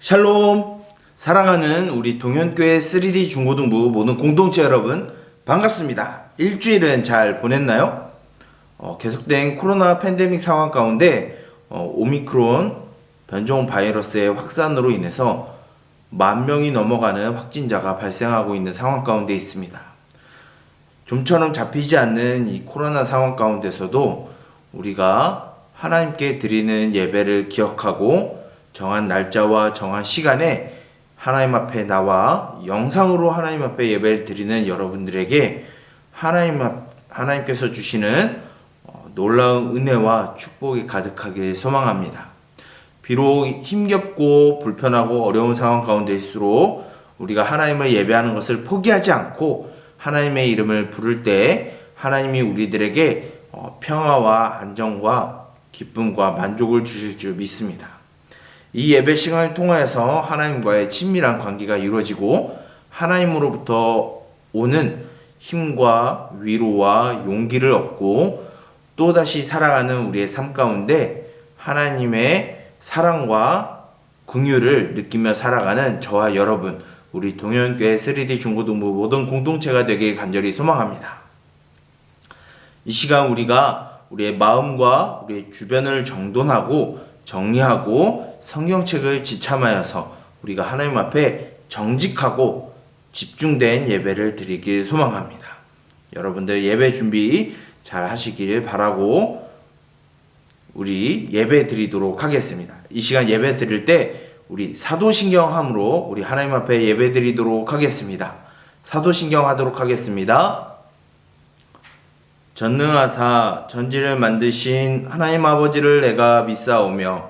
샬롬! 사랑하는 우리 동현교회 3D 중고등부 모든 공동체 여러분 반갑습니다. 일주일은 잘 보냈나요? 어, 계속된 코로나 팬데믹 상황 가운데 어, 오미크론 변종 바이러스의 확산으로 인해서 만 명이 넘어가는 확진자가 발생하고 있는 상황 가운데 있습니다. 좀처럼 잡히지 않는 이 코로나 상황 가운데서도 우리가 하나님께 드리는 예배를 기억하고 정한 날짜와 정한 시간에 하나님 앞에 나와 영상으로 하나님 앞에 예배를 드리는 여러분들에게 하나님 앞, 하나님께서 주시는 어, 놀라운 은혜와 축복이 가득하길 소망합니다. 비록 힘겹고 불편하고 어려운 상황 가운데일수록 우리가 하나님을 예배하는 것을 포기하지 않고 하나님의 이름을 부를 때 하나님이 우리들에게 어, 평화와 안정과 기쁨과 만족을 주실 줄 믿습니다. 이 예배 시간을 통하여서 하나님과의 친밀한 관계가 이루어지고 하나님으로부터 오는 힘과 위로와 용기를 얻고 또다시 살아가는 우리의 삶 가운데 하나님의 사랑과 긍휼을 느끼며 살아가는 저와 여러분 우리 동현교회 3D 중고등부 모든 공동체가 되길 간절히 소망합니다. 이 시간 우리가 우리의 마음과 우리의 주변을 정돈하고 정리하고 성경책을 지참하여서 우리가 하나님 앞에 정직하고 집중된 예배를 드리길 소망합니다. 여러분들 예배 준비 잘 하시길 바라고 우리 예배 드리도록 하겠습니다. 이 시간 예배 드릴 때 우리 사도신경함으로 우리 하나님 앞에 예배 드리도록 하겠습니다. 사도신경 하도록 하겠습니다. 전능하사 전지를 만드신 하나님 아버지를 내가 믿사오며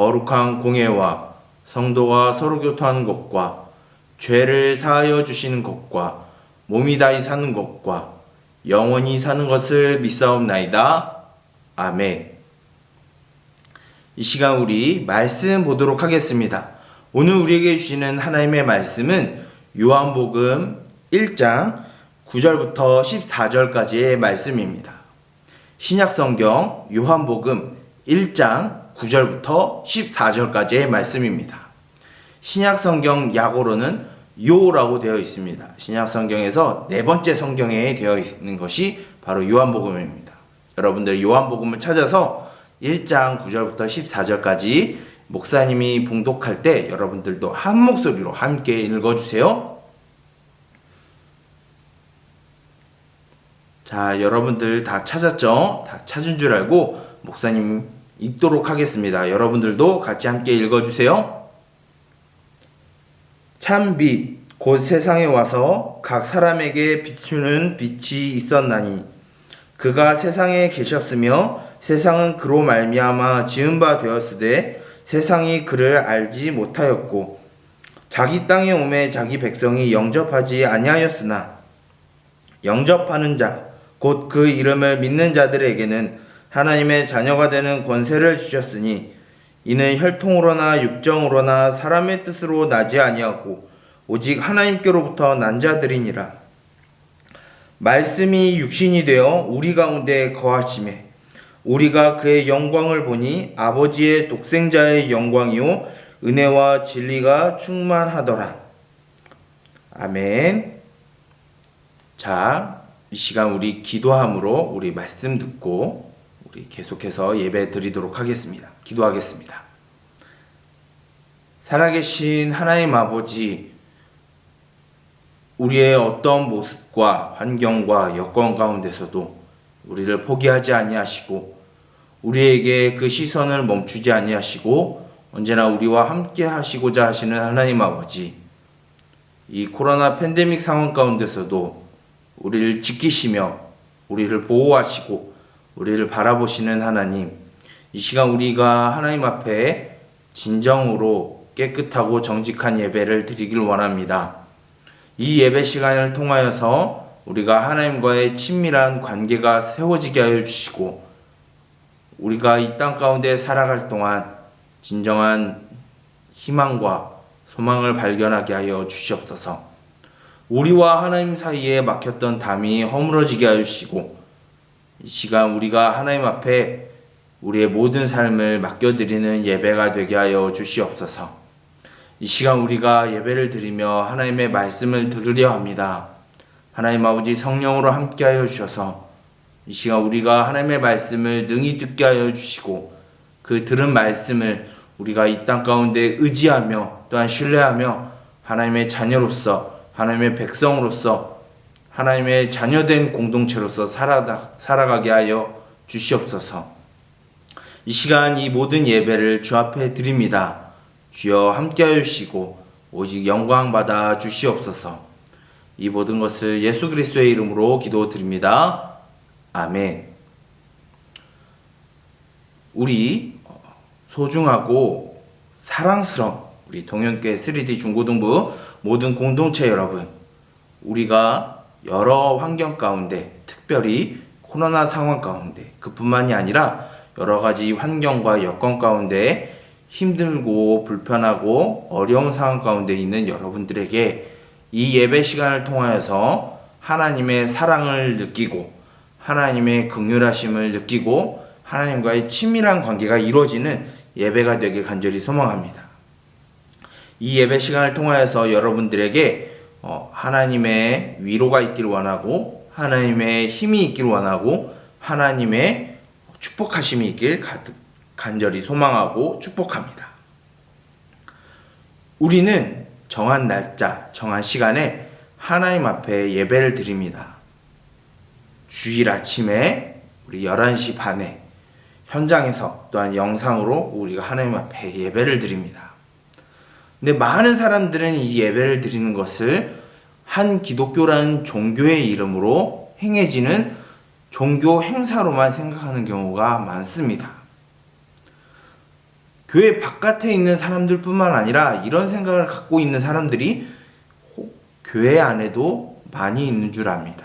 거룩한 공예와 성도가 서로 교토하는 것과 죄를 사하여 주시는 것과 몸이 다이 사는 것과 영원히 사는 것을 믿사옵나이다. 아멘. 이 시간 우리 말씀 보도록 하겠습니다. 오늘 우리에게 주시는 하나님의 말씀은 요한복음 1장 9절부터 14절까지의 말씀입니다. 신약성경 요한복음 1장 9절부터 14절까지의 말씀입니다. 신약 성경 약어로는 요라고 되어 있습니다. 신약 성경에서 네 번째 성경에 되어 있는 것이 바로 요한복음입니다. 여러분들 요한복음을 찾아서 1장 9절부터 14절까지 목사님이 봉독할 때 여러분들도 한 목소리로 함께 읽어주세요. 자, 여러분들 다 찾았죠? 다 찾은 줄 알고 목사님 읽도록 하겠습니다. 여러분들도 같이 함께 읽어주세요. 참 빛, 곧 세상에 와서 각 사람에게 비추는 빛이 있었나니 그가 세상에 계셨으며 세상은 그로 말미암아 지은 바 되었으되 세상이 그를 알지 못하였고 자기 땅에 오매 자기 백성이 영접하지 아니하였으나 영접하는 자 곧 그 이름을 믿는 자들에게는 하나님의 자녀가 되는 권세를 주셨으니 이는 혈통으로나 육정으로나 사람의 뜻으로 나지 아니하고 오직 하나님께로부터 난 자들이니라 말씀이 육신이 되어 우리 가운데 거하심에 우리가 그의 영광을 보니 아버지의 독생자의 영광이요 은혜와 진리가 충만하더라. 아멘. 자, 이 시간 우리 기도함으로 우리 말씀 듣고 우리 계속해서 예배 드리도록 하겠습니다. 기도하겠습니다. 살아계신 하나님 아버지, 우리의 어떤 모습과 환경과 여건 가운데서도 우리를 포기하지 아니하시고 우리에게 그 시선을 멈추지 아니하시고 언제나 우리와 함께 하시고자 하시는 하나님 아버지 이 코로나 팬데믹 상황 가운데서도 우리를 지키시며 우리를 보호하시고 우리를 바라보시는 하나님 이 시간 우리가 하나님 앞에 진정으로 깨끗하고 정직한 예배를 드리길 원합니다. 이 예배 시간을 통하여서 우리가 하나님과의 친밀한 관계가 세워지게 하여 주시고 우리가 이 땅 가운데 살아갈 동안 진정한 희망과 소망을 발견하게 하여 주시옵소서. 우리와 하나님 사이에 막혔던 담이 허물어지게 하여 주시고 이 시간 우리가 하나님 앞에 우리의 모든 삶을 맡겨드리는 예배가 되게 하여 주시옵소서. 이 시간 우리가 예배를 드리며 하나님의 말씀을 들으려 합니다. 하나님 아버지 성령으로 함께하여 주셔서 이 시간 우리가 하나님의 말씀을 능히 듣게 하여 주시고 그 들은 말씀을 우리가 이 땅 가운데 의지하며 또한 신뢰하며 하나님의 자녀로서 하나님의 백성으로서 하나님의 자녀된 공동체로서 살아가, 살아가게 하여 주시옵소서. 이 시간 이 모든 예배를 주 앞에 드립니다. 주여 함께하여 주시고 오직 영광 받아 주시옵소서. 이 모든 것을 예수 그리스도의 이름으로 기도드립니다. 아멘. 우리 소중하고 사랑스러운 우리 동현교회 3D 중고등부 모든 공동체 여러분, 우리가 여러 환경 가운데, 특별히 코로나 상황 가운데, 그뿐만이 아니라 여러 가지 환경과 여건 가운데 힘들고 불편하고 어려운 상황 가운데 있는 여러분들에게 이 예배 시간을 통하여서 하나님의 사랑을 느끼고 하나님의 긍휼하심을 느끼고 하나님과의 친밀한 관계가 이루어지는 예배가 되길 간절히 소망합니다. 이 예배 시간을 통하여서 여러분들에게 어, 하나님의 위로가 있기를 원하고 하나님의 힘이 있기를 원하고 하나님의 축복하심이 있길 간절히 소망하고 축복합니다. 우리는 정한 날짜, 정한 시간에 하나님 앞에 예배를 드립니다. 주일 아침에 우리 11시 반에 현장에서 또한 영상으로 우리가 하나님 앞에 예배를 드립니다. 근데 많은 사람들은 이 예배를 드리는 것을 한 기독교라는 종교의 이름으로 행해지는 종교 행사로만 생각하는 경우가 많습니다. 교회 바깥에 있는 사람들 뿐만 아니라 이런 생각을 갖고 있는 사람들이 교회 안에도 많이 있는 줄 압니다.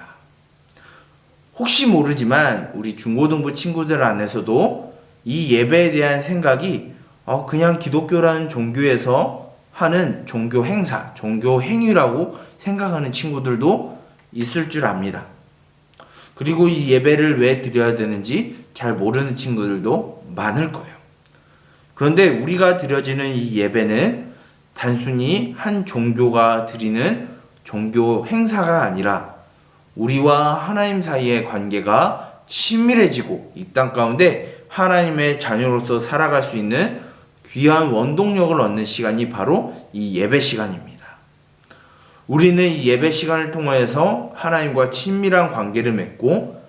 혹시 모르지만 우리 중고등부 친구들 안에서도 이 예배에 대한 생각이 어 그냥 기독교라는 종교에서 하는 종교 행사, 종교 행위라고 생각하는 친구들도 있을 줄 압니다. 그리고 이 예배를 왜 드려야 되는지 잘 모르는 친구들도 많을 거예요. 그런데 우리가 드려지는 이 예배는 단순히 한 종교가 드리는 종교 행사가 아니라 우리와 하나님 사이의 관계가 친밀해지고 이 땅 가운데 하나님의 자녀로서 살아갈 수 있는 귀한 원동력을 얻는 시간이 바로 이 예배 시간입니다. 우리는 이 예배 시간을 통하여서 하나님과 친밀한 관계를 맺고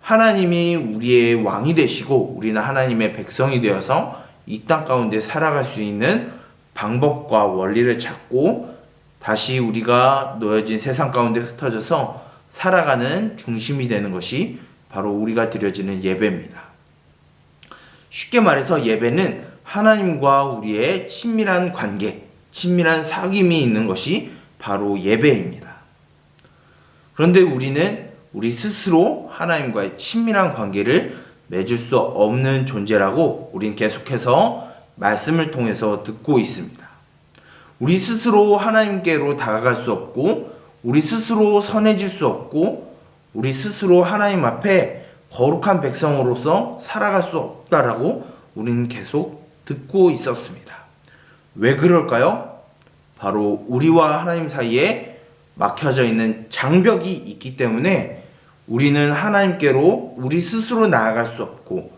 하나님이 우리의 왕이 되시고 우리는 하나님의 백성이 되어서 이 땅 가운데 살아갈 수 있는 방법과 원리를 찾고 다시 우리가 놓여진 세상 가운데 흩어져서 살아가는 중심이 되는 것이 바로 우리가 드려지는 예배입니다. 쉽게 말해서 예배는 하나님과 우리의 친밀한 관계, 친밀한 사귐이 있는 것이 바로 예배입니다. 그런데 우리는 우리 스스로 하나님과의 친밀한 관계를 맺을 수 없는 존재라고 우린 계속해서 말씀을 통해서 듣고 있습니다. 우리 스스로 하나님께로 다가갈 수 없고, 우리 스스로 선해질 수 없고, 우리 스스로 하나님 앞에 거룩한 백성으로서 살아갈 수 없다라고 우리는 계속 듣고 있었습니다. 왜 그럴까요? 바로 우리와 하나님 사이에 막혀져 있는 장벽이 있기 때문에 우리는 하나님께로 우리 스스로 나아갈 수 없고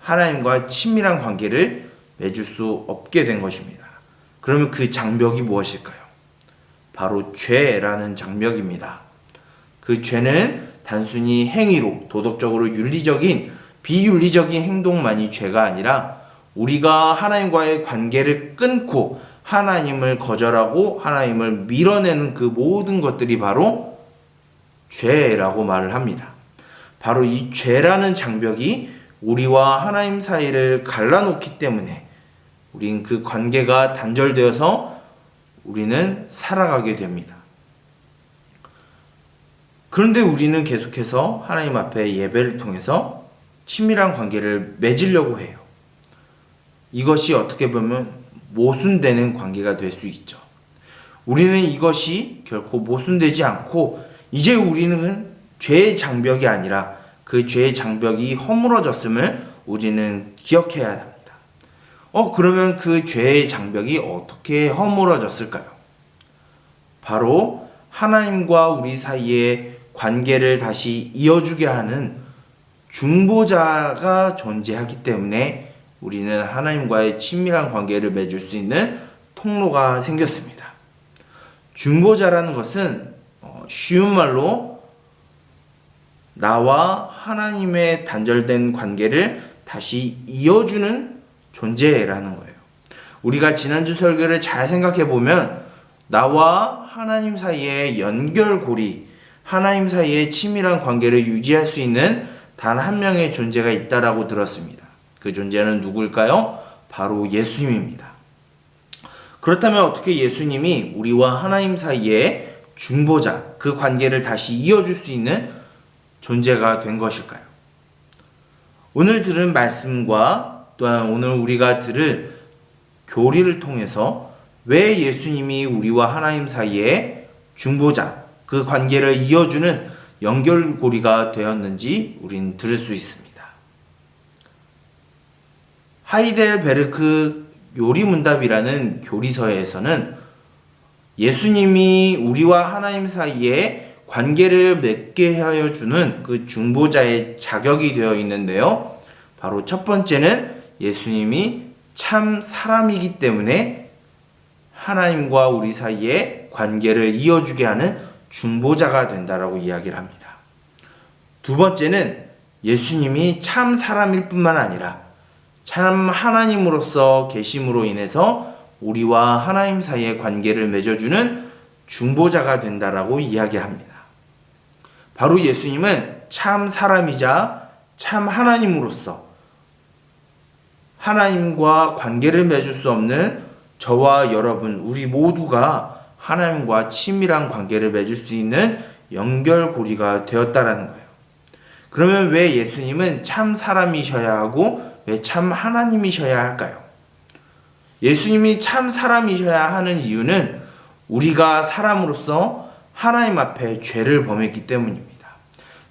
하나님과 친밀한 관계를 맺을 수 없게 된 것입니다. 그러면 그 장벽이 무엇일까요? 바로 죄라는 장벽입니다. 그 죄는 단순히 행위로 도덕적으로 윤리적인 비윤리적인 행동만이 죄가 아니라 우리가 하나님과의 관계를 끊고 하나님을 거절하고 하나님을 밀어내는 그 모든 것들이 바로 죄라고 말을 합니다. 바로 이 죄라는 장벽이 우리와 하나님 사이를 갈라놓기 때문에 우린 그 관계가 단절되어서 우리는 살아가게 됩니다. 그런데 우리는 계속해서 하나님 앞에 예배를 통해서 친밀한 관계를 맺으려고 해요. 이것이 어떻게 보면 모순되는 관계가 될 수 있죠. 우리는 이것이 결코 모순되지 않고 이제 우리는 죄의 장벽이 아니라 그 죄의 장벽이 허물어졌음을 우리는 기억해야 합니다. 어, 그러면 그 죄의 장벽이 어떻게 허물어졌을까요? 바로 하나님과 우리 사이의 관계를 다시 이어주게 하는 중보자가 존재하기 때문에 우리는 하나님과의 친밀한 관계를 맺을 수 있는 통로가 생겼습니다. 중보자라는 것은 어, 쉬운 말로 나와 하나님의 단절된 관계를 다시 이어주는 존재라는 거예요. 우리가 지난주 설교를 잘 생각해 보면 나와 하나님 사이의 연결고리, 하나님 사이의 친밀한 관계를 유지할 수 있는 단 한 명의 존재가 있다라고 들었습니다. 그 존재는 누구일까요? 바로 예수님입니다. 그렇다면 어떻게 예수님이 우리와 하나님 사이의 중보자, 그 관계를 다시 이어줄 수 있는 존재가 된 것일까요? 오늘 들은 말씀과 또한 오늘 우리가 들을 교리를 통해서 왜 예수님이 우리와 하나님 사이의 중보자, 그 관계를 이어주는 연결고리가 되었는지 우린 들을 수 있습니다. 하이델베르크 요리문답이라는 교리서에서는 예수님이 우리와 하나님 사이에 관계를 맺게 하여 주는 그 중보자의 자격이 되어 있는데요. 바로 첫 번째는 예수님이 참 사람이기 때문에 하나님과 우리 사이에 관계를 이어주게 하는 중보자가 된다라고 이야기를 합니다. 두 번째는 예수님이 참 사람일 뿐만 아니라 참 하나님으로서 계심으로 인해서 우리와 하나님 사이의 관계를 맺어주는 중보자가 된다라고 이야기합니다. 바로 예수님은 참 사람이자 참 하나님으로서 하나님과 관계를 맺을 수 없는 저와 여러분, 우리 모두가 하나님과 친밀한 관계를 맺을 수 있는 연결고리가 되었다라는 거예요. 그러면 왜 예수님은 참 사람이셔야 하고 왜 참 하나님이셔야 할까요? 예수님이 참 사람이셔야 하는 이유는 우리가 사람으로서 하나님 앞에 죄를 범했기 때문입니다.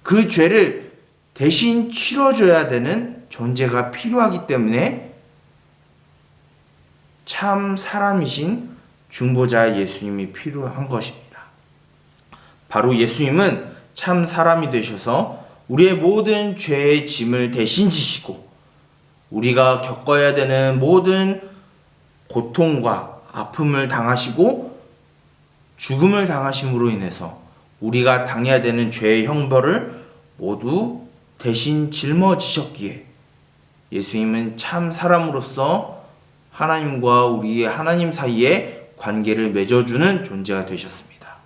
그 죄를 대신 치러줘야 되는 존재가 필요하기 때문에 참 사람이신 중보자 예수님이 필요한 것입니다. 바로 예수님은 참 사람이 되셔서 우리의 모든 죄의 짐을 대신 지시고 우리가 겪어야 되는 모든 고통과 아픔을 당하시고 죽음을 당하심으로 인해서 우리가 당해야 되는 죄의 형벌을 모두 대신 짊어지셨기에 예수님은 참 사람으로서 하나님과 우리의 하나님 사이에 관계를 맺어주는 존재가 되셨습니다.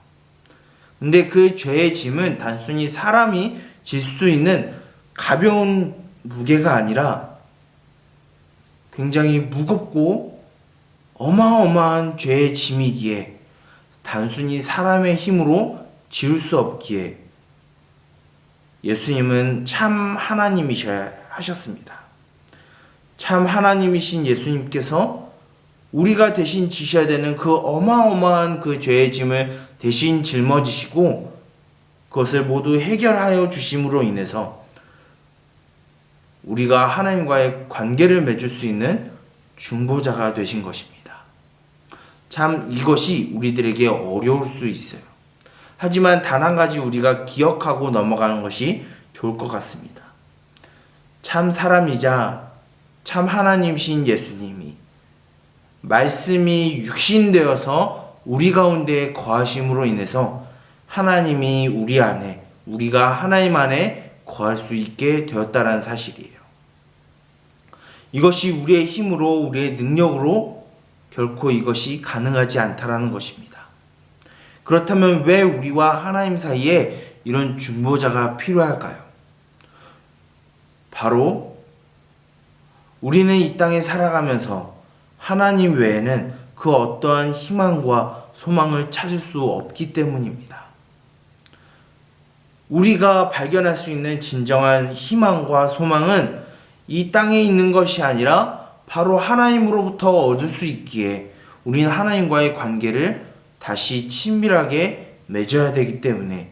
근데 그 죄의 짐은 단순히 사람이 질 수 있는 가벼운 무게가 아니라 굉장히 무겁고 어마어마한 죄의 짐이기에 단순히 사람의 힘으로 지울 수 없기에 예수님은 참 하나님이셔야 하셨습니다. 참 하나님이신 예수님께서 우리가 대신 지셔야 되는 그 어마어마한 그 죄의 짐을 대신 짊어지시고 그것을 모두 해결하여 주심으로 인해서 우리가 하나님과의 관계를 맺을 수 있는 중보자가 되신 것입니다. 참 이것이 우리들에게 어려울 수 있어요. 하지만 단 한 가지 우리가 기억하고 넘어가는 것이 좋을 것 같습니다. 참 사람이자 참 하나님신 예수님이 말씀이 육신되어서 우리 가운데 거하심으로 인해서 하나님이 우리 안에 우리가 하나님 안에 거할 수 있게 되었다라는 사실이에요. 이것이 우리의 힘으로 우리의 능력으로 결코 이것이 가능하지 않다라는 것입니다. 그렇다면 왜 우리와 하나님 사이에 이런 중보자가 필요할까요? 바로 우리는 이 땅에 살아가면서 하나님 외에는 그 어떠한 희망과 소망을 찾을 수 없기 때문입니다. 우리가 발견할 수 있는 진정한 희망과 소망은 이 땅에 있는 것이 아니라 바로 하나님으로부터 얻을 수 있기에 우리는 하나님과의 관계를 다시 친밀하게 맺어야 되기 때문에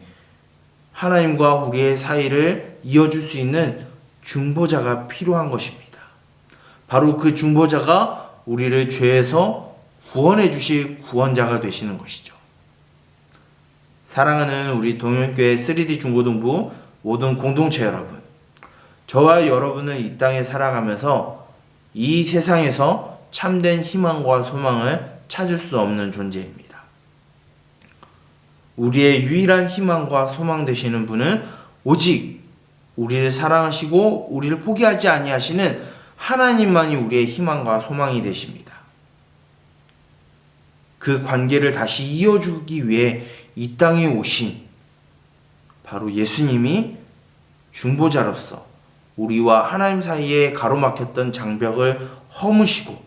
하나님과 우리의 사이를 이어줄 수 있는 중보자가 필요한 것입니다. 바로 그 중보자가 우리를 죄에서 구원해 주실 구원자가 되시는 것이죠. 사랑하는 우리 동현교회 3D 중고등부 모든 공동체 여러분. 저와 여러분은 이 땅에 살아가면서 이 세상에서 참된 희망과 소망을 찾을 수 없는 존재입니다. 우리의 유일한 희망과 소망 되시는 분은 오직 우리를 사랑하시고 우리를 포기하지 아니하시는 하나님만이 우리의 희망과 소망이 되십니다. 그 관계를 다시 이어주기 위해 이 땅에 오신 바로 예수님이 중보자로서 우리와 하나님 사이에 가로막혔던 장벽을 허무시고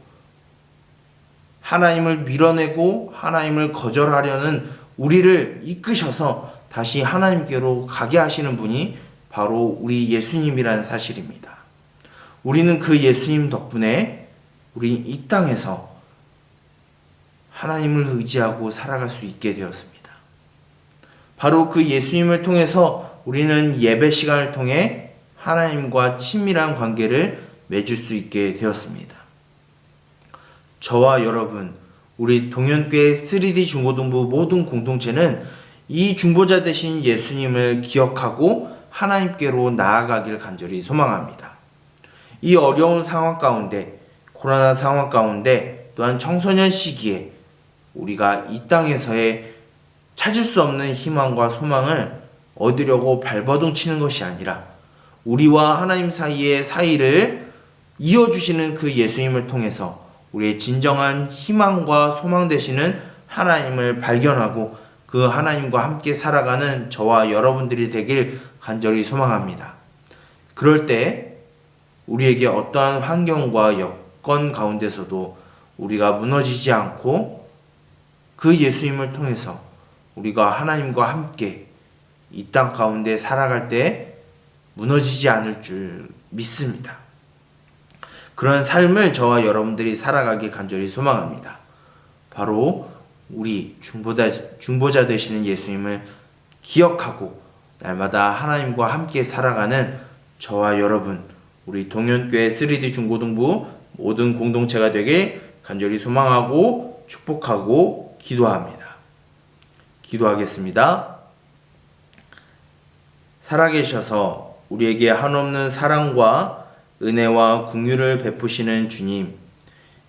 하나님을 밀어내고 하나님을 거절하려는 우리를 이끄셔서 다시 하나님께로 가게 하시는 분이 바로 우리 예수님이라는 사실입니다. 우리는 그 예수님 덕분에 우리 이 땅에서 하나님을 의지하고 살아갈 수 있게 되었습니다. 바로 그 예수님을 통해서 우리는 예배 시간을 통해 하나님과 친밀한 관계를 맺을 수 있게 되었습니다. 저와 여러분, 우리 동현교회 3D 중고등부 모든 공동체는 이 중보자 되신 예수님을 기억하고 하나님께로 나아가길 간절히 소망합니다. 이 어려운 상황 가운데, 코로나 상황 가운데, 또한 청소년 시기에 우리가 이 땅에서의 찾을 수 없는 희망과 소망을 얻으려고 발버둥 치는 것이 아니라 우리와 하나님 사이의 사이를 이어주시는 그 예수님을 통해서 우리의 진정한 희망과 소망 되시는 하나님을 발견하고 그 하나님과 함께 살아가는 저와 여러분들이 되길 간절히 소망합니다. 그럴 때 우리에게 어떠한 환경과 여건 가운데서도 우리가 무너지지 않고 그 예수님을 통해서 우리가 하나님과 함께 이 땅 가운데 살아갈 때 무너지지 않을 줄 믿습니다. 그런 삶을 저와 여러분들이 살아가길 간절히 소망합니다. 바로 우리 중보자, 중보자 되시는 예수님을 기억하고 날마다 하나님과 함께 살아가는 저와 여러분, 우리 동현교회 3D 중고등부 모든 공동체가 되길 간절히 소망하고 축복하고 기도합니다. 기도하겠습니다. 살아계셔서 우리에게 한없는 사랑과 은혜와 궁유를 베푸시는 주님,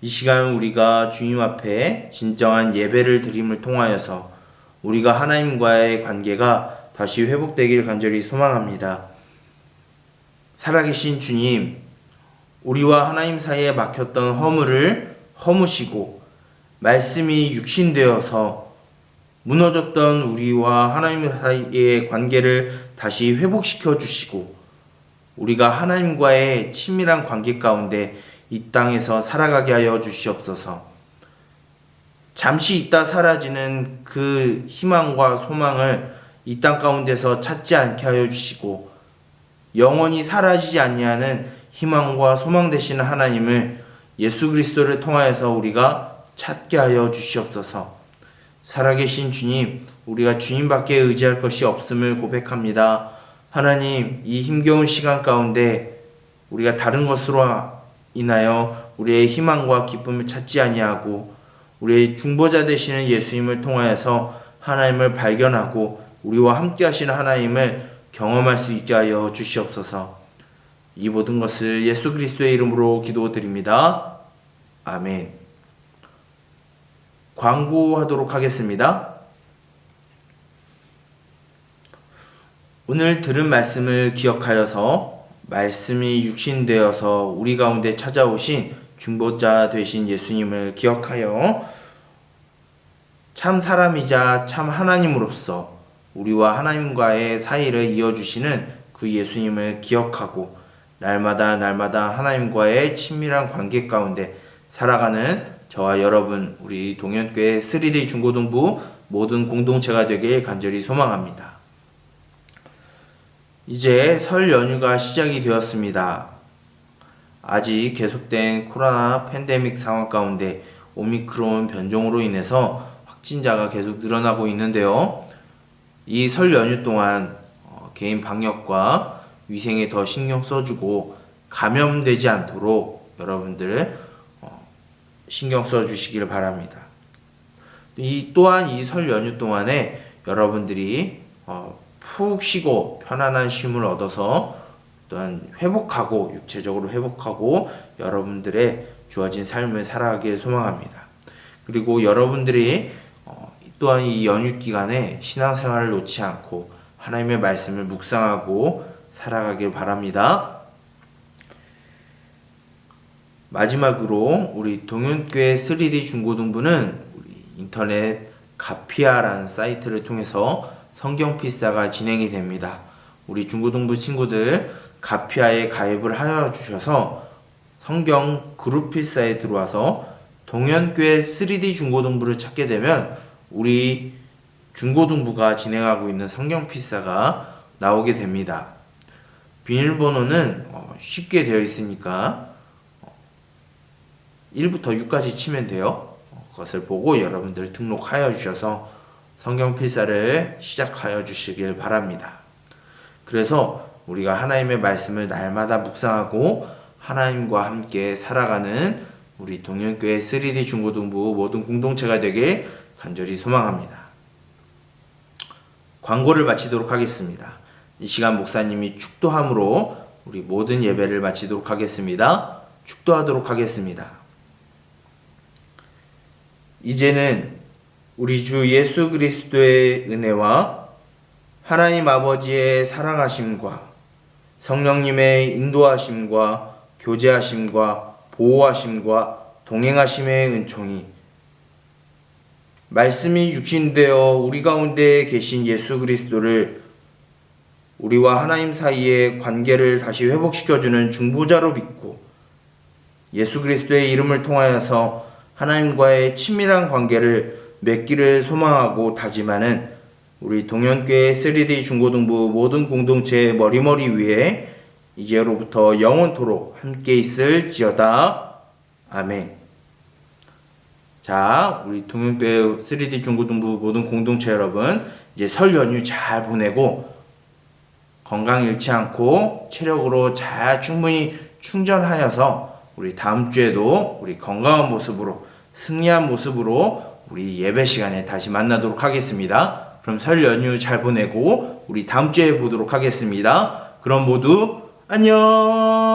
이 시간 우리가 주님 앞에 진정한 예배를 드림을 통하여서 우리가 하나님과의 관계가 다시 회복되길 간절히 소망합니다. 살아계신 주님, 우리와 하나님 사이에 막혔던 허물을 허무시고 말씀이 육신되어서 무너졌던 우리와 하나님 사이의 관계를 다시 회복시켜 주시고 우리가 하나님과의 친밀한 관계 가운데 이 땅에서 살아가게 하여 주시옵소서. 잠시 있다 사라지는 그 희망과 소망을 이 땅 가운데서 찾지 않게 하여 주시고 영원히 사라지지 아니하는 희망과 소망 되시는 하나님을 예수 그리스도를 통하여서 우리가 찾게 하여 주시옵소서. 살아계신 주님, 우리가 주님밖에 의지할 것이 없음을 고백합니다. 하나님, 이 힘겨운 시간 가운데 우리가 다른 것으로 인하여 우리의 희망과 기쁨을 찾지 아니하고 우리의 중보자 되시는 예수님을 통하여서 하나님을 발견하고 우리와 함께 하시는 하나님을 경험할 수 있게 하여 주시옵소서. 이 모든 것을 예수 그리스도의 이름으로 기도드립니다. 아멘. 광고하도록 하겠습니다. 오늘 들은 말씀을 기억하여서 말씀이 육신되어서 우리 가운데 찾아오신 중보자 되신 예수님을 기억하여 참 사람이자 참 하나님으로서 우리와 하나님과의 사이를 이어주시는 그 예수님을 기억하고 날마다 날마다 하나님과의 친밀한 관계 가운데 살아가는 저와 여러분 우리 동현교회 3D 중고등부 모든 공동체가 되길 간절히 소망합니다. 이제 설 연휴가 시작이 되었습니다. 아직 계속된 코로나 팬데믹 상황 가운데 오미크론 변종으로 인해서 확진자가 계속 늘어나고 있는데요. 이 설 연휴 동안 어, 개인 방역과 위생에 더 신경 써주고 감염되지 않도록 여러분들 어, 신경 써 주시길 바랍니다. 이 또한 이 설 연휴 동안에 여러분들이 어, 푹 쉬고 편안한 쉼을 얻어서 또한 회복하고 육체적으로 회복하고 여러분들의 주어진 삶을 살아가길 소망합니다. 그리고 여러분들이 어, 또한 이 연휴 기간에 신앙생활을 놓지 않고 하나님의 말씀을 묵상하고 살아가길 바랍니다. 마지막으로 우리 동현교회 3D 중고등부는 우리 인터넷 가피아라는 사이트를 통해서 성경 필사가 진행이 됩니다. 우리 중고등부 친구들 가피아에 가입을 하여 주셔서 성경 그룹 필사에 들어와서 동현교회 3D 중고등부를 찾게 되면 우리 중고등부가 진행하고 있는 성경 필사가 나오게 됩니다. 비밀번호는 어, 쉽게 되어 있으니까 1부터 6까지 치면 돼요. 어, 그것을 보고 여러분들 등록하여 주셔서 성경 필사를 시작하여 주시길 바랍니다. 그래서 우리가 하나님의 말씀을 날마다 묵상하고 하나님과 함께 살아가는 우리 동현교회 3D 중고등부 모든 공동체가 되길 간절히 소망합니다. 광고를 마치도록 하겠습니다. 이 시간 목사님이 축도함으로 우리 모든 예배를 마치도록 하겠습니다. 축도하도록 하겠습니다. 이제는 우리 주 예수 그리스도의 은혜와 하나님 아버지의 사랑하심과 성령님의 인도하심과 교제하심과 보호하심과 동행하심의 은총이 말씀이 육신되어 우리 가운데 계신 예수 그리스도를 우리와 하나님 사이의 관계를 다시 회복시켜주는 중보자로 믿고 예수 그리스도의 이름을 통하여서 하나님과의 친밀한 관계를 맺기를 소망하고 다짐하는 우리 동현교회 3D 중고등부 모든 공동체의 머리머리 위에 이제로부터 영원토록 함께 있을 지어다. 아멘. 자, 우리 동현교회 3D 중고등부 모든 공동체 여러분, 이제 설 연휴 잘 보내고 건강 잃지 않고 체력으로 잘 충분히 충전하여서 우리 다음 주에도 우리 건강한 모습으로 승리한 모습으로 우리 예배 시간에 다시 만나도록 하겠습니다. 그럼 설 연휴 잘 보내고 우리 다음 주에 보도록 하겠습니다. 그럼 모두 안녕!